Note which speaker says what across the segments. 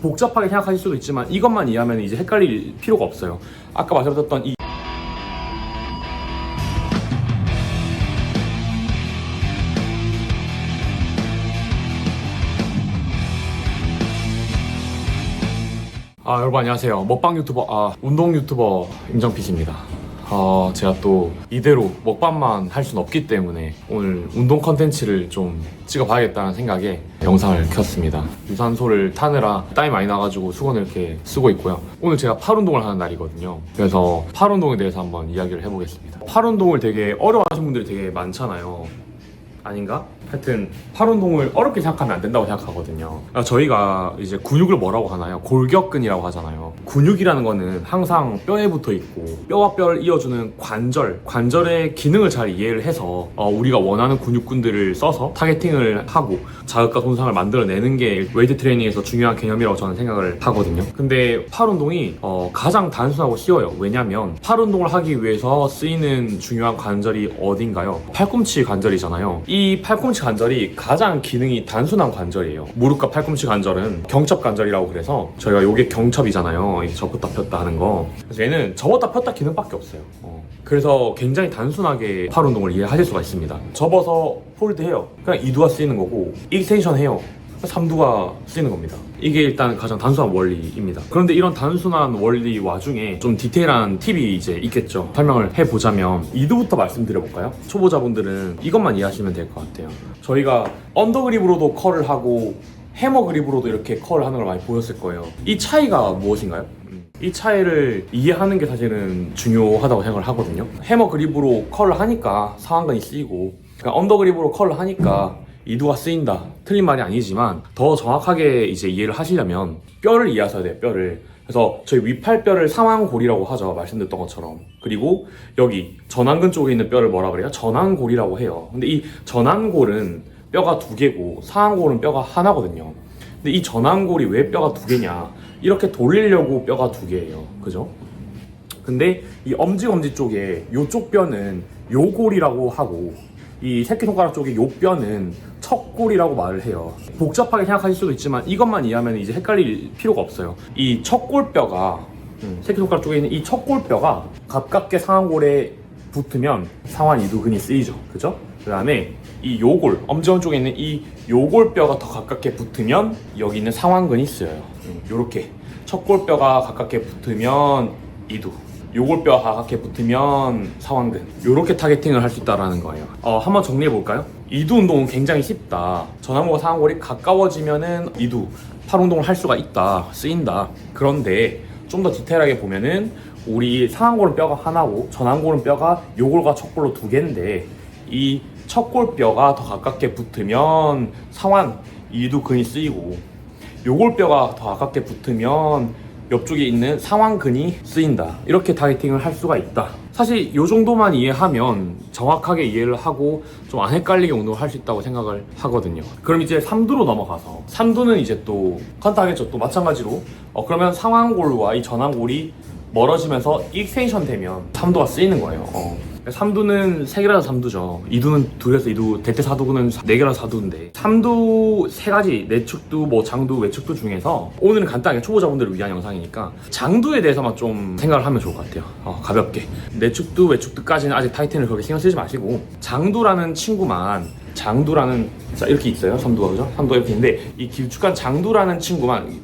Speaker 1: 복잡하게 생각하실 수도 있지만 이것만 이해하면 이제 헷갈릴 필요가 없어요. 아까 말씀드렸던 이 아 여러분 안녕하세요 먹방 유튜버 아 운동 유튜버 임정필입니다 어 제가 또 이대로 먹방만 할 수는 없기 때문에 오늘 운동 컨텐츠를 좀 찍어봐야겠다는 생각에 영상을 켰습니다. 유산소를 타느라 땀이 많이 나가지고 수건을 이렇게 쓰고 있고요. 오늘 제가 팔 운동을 하는 날이거든요. 그래서 팔 운동에 대해서 한번 이야기를 해보겠습니다. 팔 운동을 되게 어려워하시는 분들이 되게 많잖아요. 아닌가? 하여튼 팔 운동을 어렵게 생각하면 안 된다고 생각하거든요. 그러니까 저희가 이제 근육을 뭐라고 하나요? 골격근이라고 하잖아요. 근육이라는 거는 항상 뼈에 붙어 있고 뼈와 뼈를 이어주는 관절, 관절의 기능을 잘 이해를 해서 어, 우리가 원하는 근육군들을 써서 타겟팅을 하고 자극과 손상을 만들어내는 게 웨이트 트레이닝에서 중요한 개념이라고 저는 생각을 하거든요. 근데 팔 운동이 어, 가장 단순하고 쉬워요. 왜냐면 팔 운동을 하기 위해서 쓰이는 중요한 관절이 어딘가요? 팔꿈치 관절이잖아요. 이 팔꿈치 관절이 가장 기능이 단순한 관절이에요. 무릎과 팔꿈치 관절은 경첩 관절이라고 그래서 저희가 요게 경첩이잖아요. 이 접었다 폈다 하는 거. 그래서 얘는 접었다 폈다 기능밖에 없어요. 어. 그래서 굉장히 단순하게 팔 운동을 이해하실 수가 있습니다. 접어서 폴드 해요. 그냥 이두가 쓰이는 거고 익스텐션 해요. 삼두가 쓰이는 겁니다. 이게 일단 가장 단순한 원리입니다. 그런데 이런 단순한 원리 와중에 좀 디테일한 팁이 이제 있겠죠. 설명을 해보자면 이두부터 말씀드려볼까요? 초보자분들은 이것만 이해하시면 될 것 같아요. 저희가 언더그립으로도 컬을 하고 해머 그립으로도 이렇게 컬을 하는 걸 많이 보였을 거예요. 이 차이가 무엇인가요? 음, 이 차이를 이해하는 게 사실은 중요하다고 생각을 하거든요. 해머 그립으로 컬을 하니까 상완근이 쓰이고 그러니까 언더 그립으로 컬을 하니까 이두가 쓰인다. 틀린 말이 아니지만 더 정확하게 이제 이해를 하시려면 뼈를 이해하셔야 돼요. 뼈를. 그래서 저희 위팔뼈를 상완골이라고 하죠. 말씀드렸던 것처럼. 그리고 여기 전완근 쪽에 있는 뼈를 뭐라 그래요? 전완골이라고 해요. 근데 이 전완골은 뼈가 두 개고 상완골은 뼈가 하나거든요. 근데 이 전완골이 왜 뼈가 두 개냐? 이렇게 돌리려고 뼈가 두 개예요. 그죠? 근데 이 엄지검지 쪽에 요쪽 뼈는 요골이라고 하고 이 새끼손가락 쪽에 요 뼈는 척골이라고 말을 해요. 복잡하게 생각하실 수도 있지만 이것만 이해하면 이제 헷갈릴 필요가 없어요. 이 척골뼈가 음, 새끼손가락 쪽에 있는 이 척골뼈가 가깝게 상완골에 붙으면 상완 이두근이 쓰이죠. 그죠? 그 다음에 이 요골, 엄지원 쪽에 있는 이 요골뼈가 더 가깝게 붙으면 여기 있는 상완근이 쓰여요. 음, 요렇게 척골뼈가 가깝게 붙으면 이두, 요골뼈가 가깝게 붙으면 상완근 요렇게 타겟팅을 할 수 있다라는 거예요 어, 한번 정리해 볼까요? 이두 운동은 굉장히 쉽다 전완골과 상완골이 가까워지면은 이두 팔 운동을 할 수가 있다 쓰인다 그런데 좀 더 디테일하게 보면은 우리 상완골은 뼈가 하나고 전완골은 뼈가 요골과 척골로 두 개인데 이 척골뼈가 더 가깝게 붙으면 상완 이두 근이 쓰이고 요골뼈가 더 가깝게 붙으면 옆쪽에 있는 상완근이 쓰인다. 이렇게 타겟팅을 할 수가 있다. 사실 이 정도만 이해하면 정확하게 이해를 하고 좀 안 헷갈리게 운동을 할 수 있다고 생각을 하거든요. 그럼 이제 3두로 넘어가서 3두는 이제 또 컨타겠죠. 또 마찬가지로 어, 그러면 상완골과 이 전완골이 멀어지면서 익스텐션 되면 3두가 쓰이는 거예요. 어. 3두는 3개라서 3두죠. 2두는 둘에서 2두, 대퇴 4두는 4개라서 4두인데 3두 3가지 내축두, 뭐 장두, 외축두 중에서 오늘은 간단하게 초보자분들을 위한 영상이니까 장두에 대해서만 좀 생각을 하면 좋을 것 같아요. 어, 가볍게. 내축두, 외축두까지는 아직 타이틀을 그렇게 신경 쓰지 마시고 장두라는 친구만 장두라는 자 이렇게 있어요. 3두가 그죠? 3두가 이렇게 있는데 이 길쭉한 장두라는 친구만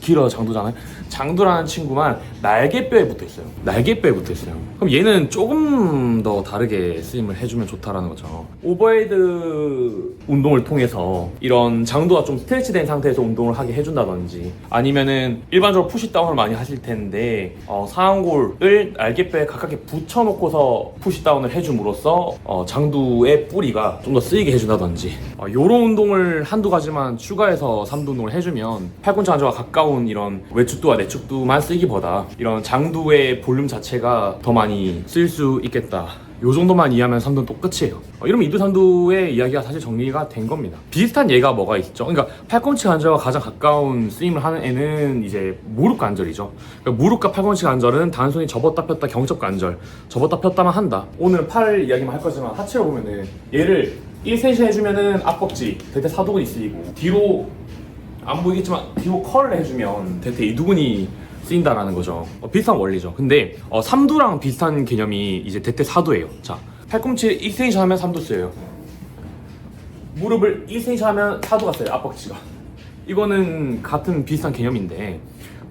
Speaker 1: 길어서 장두잖아요. 장두라는 친구만 날개뼈에 붙어 있어요. 날개뼈에 붙어 있어요. 그럼 얘는 조금 더 다르게 쓰임을 해주면 좋다라는 거죠. 오버헤드 운동을 통해서 이런 장두가 좀 스트레치된 상태에서 운동을 하게 해준다든지 아니면은 일반적으로 푸시다운을 많이 하실 텐데 어, 상완골을 날개뼈에 가깝게 붙여놓고서 푸시다운을 해줌으로써 어, 장두의 뿌리가 좀 더 쓰이게 해준다든지 어, 이런 운동을 한두 가지만 추가해서 삼두 운동을 해주면 팔꿈치 관절과 가까운 이런 외축두와 내축두만 쓰기보다 이런 장두의 볼륨 자체가 더 많이 쓸 수 있겠다. 요 정도만 이해하면 삼두는 또 끝이에요. 어, 이러면 이두 삼두의 이야기가 사실 정리가 된 겁니다. 비슷한 예가 뭐가 있죠? 그러니까 팔꿈치 관절과 가장 가까운 쓰임을 하는 애는 이제 무릎 관절이죠. 그러니까 무릎과 팔꿈치 관절은 단순히 접었다 폈다 경첩 관절, 접었다 폈다만 한다. 오늘 팔 이야기만 할 거지만 하체로 보면은 얘를 1cm 해주면은 앞벅지, 대퇴 사두근이 쓰이고 뒤로 안 보이겠지만 피부 컬을 해주면 대퇴 이두근이 쓰인다라는 거죠. 어, 비슷한 원리죠. 근데 어, 삼두랑 비슷한 개념이 이제 대퇴 사두예요. 자, 팔꿈치 1cm 하면 삼두 쓰여요. 무릎을 1cm 하면 사두가 써요. 앞벅지가. 이거는 같은 비슷한 개념인데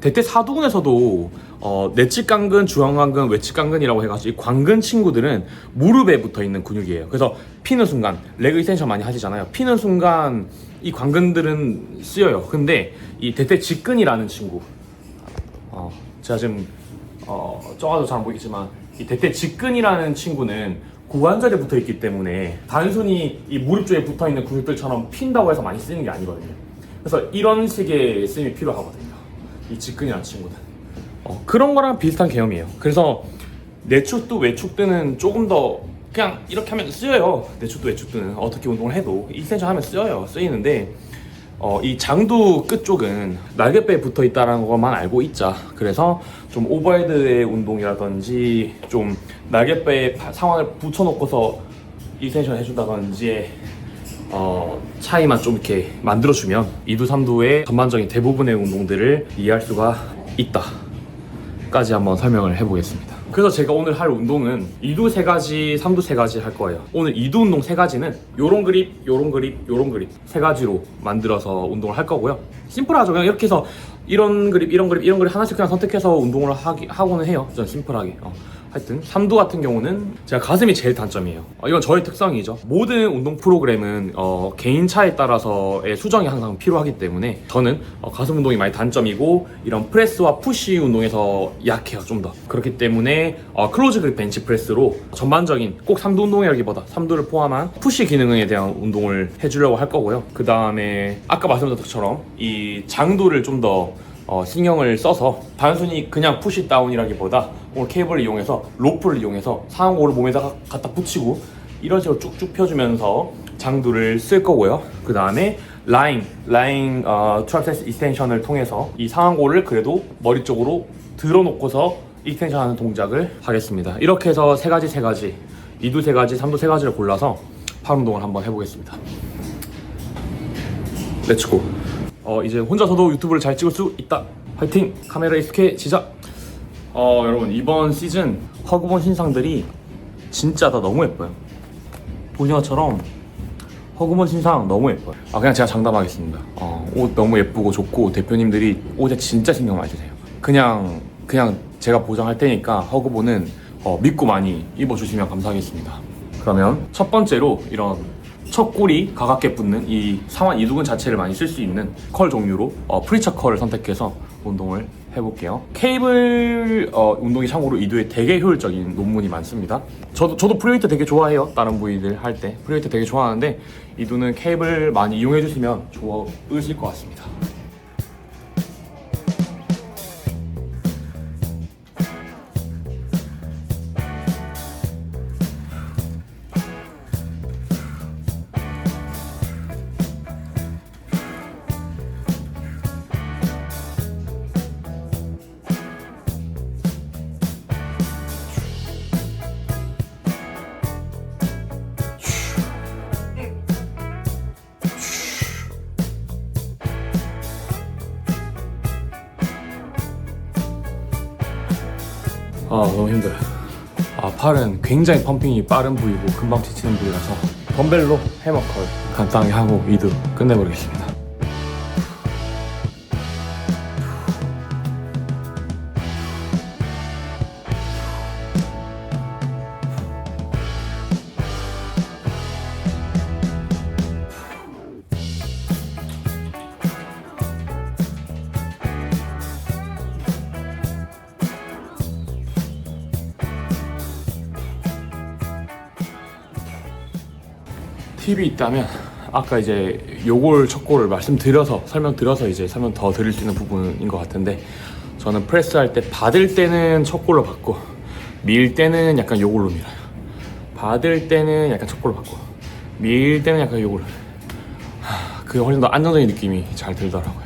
Speaker 1: 대퇴 사두근에서도 어, 내측 관근, 중앙 관근, 외측 관근이라고 해가지고 이 관근 친구들은 무릎에 붙어 있는 근육이에요. 그래서 피는 순간 레그 이센션 많이 하시잖아요. 피는 순간 이 관근들은 쓰여요. 근데 이 대퇴 직근이라는 친구, 어, 제가 지금 어, 쪄가지고 잘 안 보이겠지만 이 대퇴 직근이라는 친구는 고관절에 붙어 있기 때문에 단순히 이 무릎 쪽에 붙어 있는 근육들처럼 핀다고 해서 많이 쓰는 게 아니거든요. 그래서 이런 식의 쓰임이 필요하거든요. 이 직근이라는 친구는. 어, 그런 거랑 비슷한 개념이에요. 그래서 내축도 외축도는 조금 더 그냥 이렇게 하면 쓰여요. 내축도 외축도는 어떻게 운동을 해도 1cm 하면 쓰여요. 쓰이는데 어, 이 장두 끝 쪽은 날개뼈에 붙어 있다는 것만 알고 있자. 그래서 좀 오버헤드의 운동이라든지 좀 날개뼈에 바- 상황을 붙여놓고서 1cm 해준다든지 어, 차이만 좀 이렇게 만들어주면 2두, 3두의 전반적인 대부분의 운동들을 이해할 수가 있다. 까지 한번 설명을 해보겠습니다. 그래서 제가 오늘 할 운동은 2두 세 가지, 3두 세 가지 할 거예요. 오늘 2두 운동 세 가지는 요런 그립, 요런 그립, 요런 그립 세 가지로 만들어서 운동을 할 거고요. 심플하죠. 그냥 이렇게 해서 이런 그립, 이런 그립, 이런 그립 하나씩 그냥 선택해서 운동을 하기, 하고는 해요. 전 심플하게. 어. 하여튼 3두 같은 경우는 제가 가슴이 제일 단점이에요. 어, 이건 저의 특성이죠. 모든 운동 프로그램은 어, 개인 차에 따라서의 수정이 항상 필요하기 때문에 저는 어, 가슴 운동이 많이 단점이고 이런 프레스와 푸시 운동에서 약해요. 좀 더. 그렇기 때문에 어, 클로즈 그립 벤치 프레스로 전반적인 꼭 3두 운동이라기보다 3두를 포함한 푸시 기능에 대한 운동을 해주려고 할 거고요. 그 다음에 아까 말씀드렸던 것처럼 이 장도를 좀더 어, 신경을 써서 단순히 그냥 푸시 다운이라기보다 오늘 케이블을 이용해서 로프를 이용해서 상하고를 몸에다가 갖다 붙이고 이런 식으로 쭉쭉 펴주면서 장두를 쓸 거고요. 그 다음에 라인, 라인 어, 트라이세스 이스텐션을 통해서 이 상하고를 그래도 머리 쪽으로 들어놓고서 익스텐션 하는 동작을 하겠습니다. 이렇게 해서 세 가지 세 가지, 이두 세 가지, 삼두 세 가지를 골라서 팔 운동을 한번 해보겠습니다. 렛츠고 어 이제 혼자서도 유튜브를 잘 찍을 수 있다 화이팅 카메라 익숙해지자 어 여러분 이번 시즌 허그본 신상들이 진짜 다 너무 예뻐요. 보시는 것처럼 허그본 신상 너무 예뻐요. 아 그냥 제가 장담하겠습니다. 어, 옷 너무 예쁘고 좋고 대표님들이 옷에 진짜 신경 많이 쓰세요. 그냥 그냥 제가 보장할 테니까 허그본은 어, 믿고 많이 입어주시면 감사하겠습니다. 그러면 첫 번째로 이런 첫 꼬리 가깝게 붙는 이 상완 이두근 자체를 많이 쓸 수 있는 컬 종류로 어, 프리처 컬을 선택해서 운동을 해볼게요. 케이블 어, 운동이 참고로 이두에 되게 효율적인 논문이 많습니다. 저도 저도 프리웨이트 되게 좋아해요. 다른 부위들 할 때 프리웨이트 되게 좋아하는데 이두는 케이블 많이 이용해 주시면 좋으실 것 같습니다. 너무 힘들어요. 아 팔은 굉장히 펌핑이 빠른 부위고 금방 지치는 부위라서 덤벨로 해머 컬 간단하게 하고 이두 끝내버리겠습니다. 팁이 있다면 아까 이제 요걸 첫 골을 말씀드려서 설명드려서 이제 설명 더 드릴 수 있는 부분인 것 같은데 저는 프레스 할 때 받을 때는 첫 골로 받고 밀 때는 약간 요걸로 밀어요. 받을 때는 약간 첫 골로 받고 밀 때는 약간 요걸로. 하, 그게 훨씬 더 안정적인 느낌이 잘 들더라고요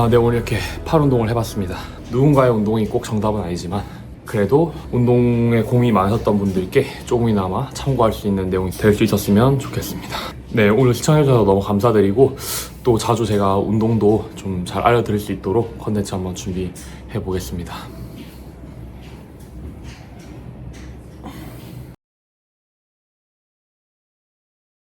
Speaker 1: 아, 네 오늘 이렇게 팔 운동을 해봤습니다. 누군가의 운동이 꼭 정답은 아니지만 그래도 운동에 고민이 많으셨던 분들께 조금이나마 참고할 수 있는 내용이 될 수 있었으면 좋겠습니다. 네 오늘 시청해주셔서 너무 감사드리고 또 자주 제가 운동도 좀 잘 알려드릴 수 있도록 컨텐츠 한번 준비해 보겠습니다.